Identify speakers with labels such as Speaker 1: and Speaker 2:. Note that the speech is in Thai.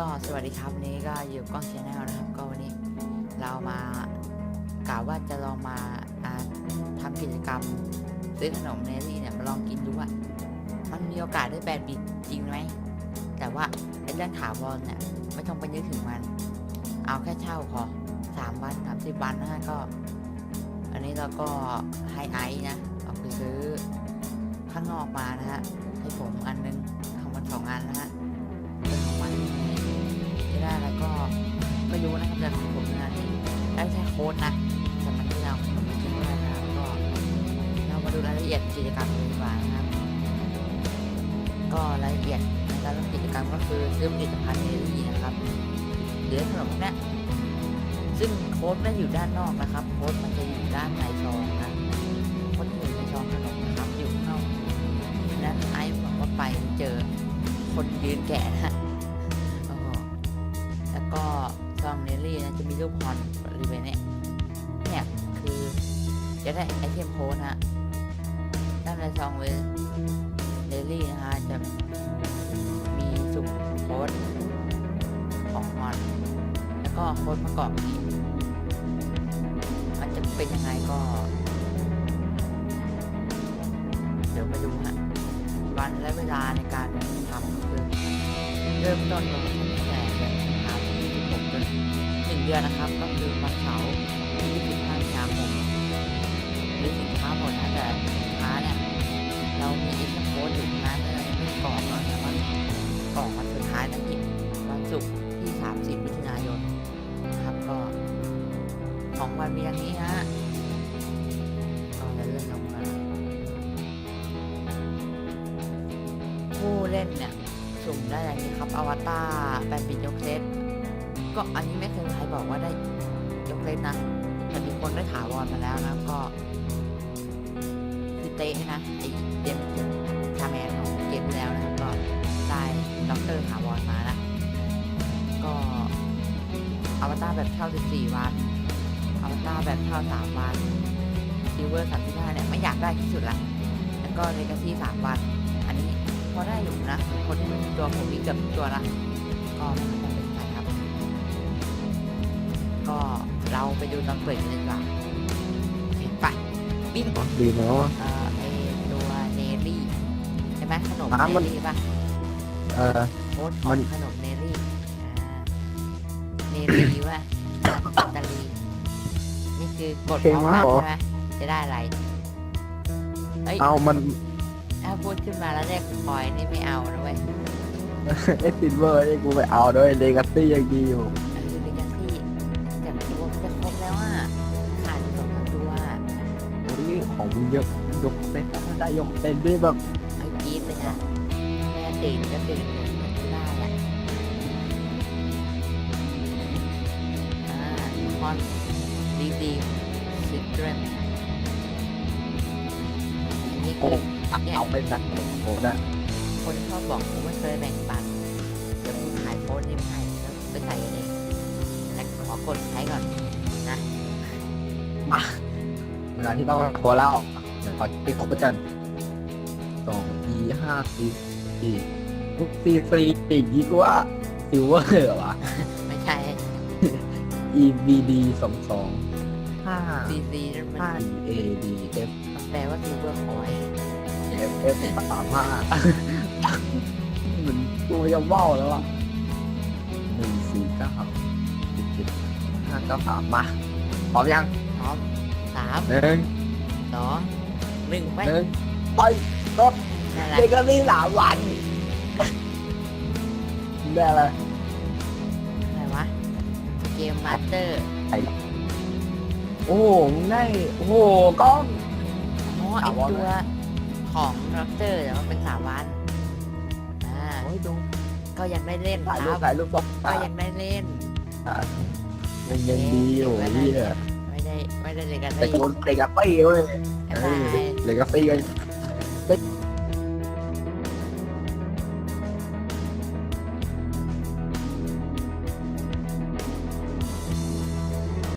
Speaker 1: ก็สวัสดีครับวันนี้ก็อยู่กล้องชาแนลนะครับ ก็วันนี้เรามากล่าวว่าจะลองมาอ่าทำกิจกรรมซื้อขนมเนลลี่เนี่ยมาลองกินดูว่า มันมีโอกาสได้แบนบิดจริงไหมแต่ว่าไอ้เรื่องถาวรเนี่ยไม่ต้องไปนึกถึงมัน เอาแค่เช่าพอสามวันสามสิบวันนะฮะก็ อันนี้เราก็ให้ไอซ์นะเอาไปซื้อข้างนอกมานะฮะให้ผมอันนึงของมันสองอันนะฮะ ดนะแต่มันไม่เอาผมไม่คิดว่านะก็เรามาดูรายละเอียดกิจกรรมกันดีกว่านะครับ ก็รายละเอียดในการทำกิจกรรมก็คือซื้อผลิตภัณฑ์เนลี่นะครับหรือขนมเนี้ยซึ่งโค้ดไม่อยู่ด้านนอกนะครับ โค้ดมันจะอยู่ด้านในซองนะโค้ดอยู่ในซองขนมนะครับอยู่ข้างนอกนั้นไอซ์บอกว่าไปเจอคนยืนแกะนะ มีรูปฮอนบริเวณเนี้ยเนี่ยคือจะได้ไอเทมโค้ดฮะด้านในซองเลเดลี่นะคะจะมีสุกโค้ดของมอนแล้วก็โค้ดประกอบอีกมันจะเป็นยังไงก็ เดี๋ยวไปดูฮะวันและเวลาในการทำก็คือเริ่มต้นลงตั้ง เดือนนะครับ ก็คือวันเสาร์ที่25มีนาคมหรือสินค้าหมดนะแต่สินค้าเนี่ยเรามีอินโค้ดอยู่นะเรายังไม่กรอกเนาะแต่ว่ากรอกวันสุดท้ายนั่นเองวันศุกร์ที่ 30มิถุนายนนะครับก็ของวันมีอย่างนี้ฮะก็จะเลื่อนลงมาผู้เล่นเนี่ยสุ่มได้อย่างนี้ครับอวตารแบนบิดยกเซต ก็อันนี้ไม่เคยใครบอกว่าได้ยกเซตนะแต่มีคนได้ถาวรมาแล้วนะก็คือเตะนะไอเดมชาแมนของเกมแล้วนะก็ได้ด็อกเตอร์ถาวรมานะก็อวตารแบบเช่า 14 วันอวตารแบบเช่า 3 วันซิลเวอร์35เนี่ยไม่อยากได้ที่สุดละแล้วก็เลกาซี่3วัน อันนี้พอได้อยู่นะ คนที่มีตัวผมมีเกือบตัวละก็ ก็เราไปดูตอนเปิดกันเลยดีกว่าโอเคไปวิ่ง
Speaker 2: ดีเนาะ
Speaker 1: เอ่อไอตัวเนลลี่ใช่ไหมขนม
Speaker 2: อะ
Speaker 1: เน
Speaker 2: มัน
Speaker 1: ลลี่ป่ะ
Speaker 2: เออ
Speaker 1: โค้ดขอ
Speaker 2: มั
Speaker 1: ง
Speaker 2: น
Speaker 1: ขนมเนลลี่อ่าเนลลี่ว่าตาลีนี่คือกดพร้อมกันใช่ไหมจะได้อะไรเฮ้ย
Speaker 2: เอามัน
Speaker 1: ถ้าพูดขึ้นมาแล้วได้คอยนี่ไม่เอานะเว้ย
Speaker 2: เอซินเวอร์ไอ้กูไปเอาด้วยเลกาซี่ยังดีอยู่
Speaker 1: ยของมึ
Speaker 2: งเยกเต็มถ้าได้ยกเต็มด้วยแบบ
Speaker 1: เอากรีดเลยนะแม่ตื่นก็ตื่นไม่ได้อะอ่าคอนดีดีซิตรนอันนี้
Speaker 2: โอ้
Speaker 1: คือเนี่ย
Speaker 2: เอาไปสักโอ้นะ
Speaker 1: คนชอบบอกผมไม่เคยแบ่งปันเดี๋ยวคุณขายโพสต์นี่ไม่ให้แล้วไปใส่กันเองแต่ขอกดใช้ก่อน
Speaker 2: เว ลาที่ต้องโคแล้วเดี๋ยวขอไปคบกันสองทีห้าทีสี่ทุกซีฟรีอีกดีกว่าซิลเวอร์เหรอวะ
Speaker 1: ไม่ใช่
Speaker 2: EVD สองสองห้า
Speaker 1: ซีซีนั่นมัน
Speaker 2: ห้า AD F
Speaker 1: มันแปลว่าซิลเวอร์คอย
Speaker 2: F F สามห้าเหมือนกูจะว่าวแล้วอะหนึ่งสี่เก้าสิบเจ็ดห้าเก้าสามมาพร้อมยัง
Speaker 1: พร้อม สาม
Speaker 2: หนึ่ง
Speaker 1: สองหนึ่งไป
Speaker 2: หนึ่งไปรถ
Speaker 1: นั่นแหละ
Speaker 2: เด็กก็นี่สามวันได้เลย
Speaker 1: อะไรวะเกมมาสเตอร์
Speaker 2: โอ้โหมึงได้โอ้โหกล้อง
Speaker 1: อ๋อไอ
Speaker 2: ถาวร
Speaker 1: ตัวของร็อกเตอร์แต่ว่าเป็นสามวันอ่า
Speaker 2: โอ้ยดู
Speaker 1: ก็ยังได้เล่นค
Speaker 2: ถ่ายรูป
Speaker 1: รับ
Speaker 2: ถ่ายรูปก็
Speaker 1: ก็ยังได้เล่น
Speaker 2: ยังยังดีอยู่เหีย
Speaker 1: ไม่ได้ไม่ได้เลยกัน
Speaker 2: แต่
Speaker 1: ได้
Speaker 2: คนเด็กกับปี้เว้ย
Speaker 1: บ๊ายบาย
Speaker 2: เด็กกับปี้กัน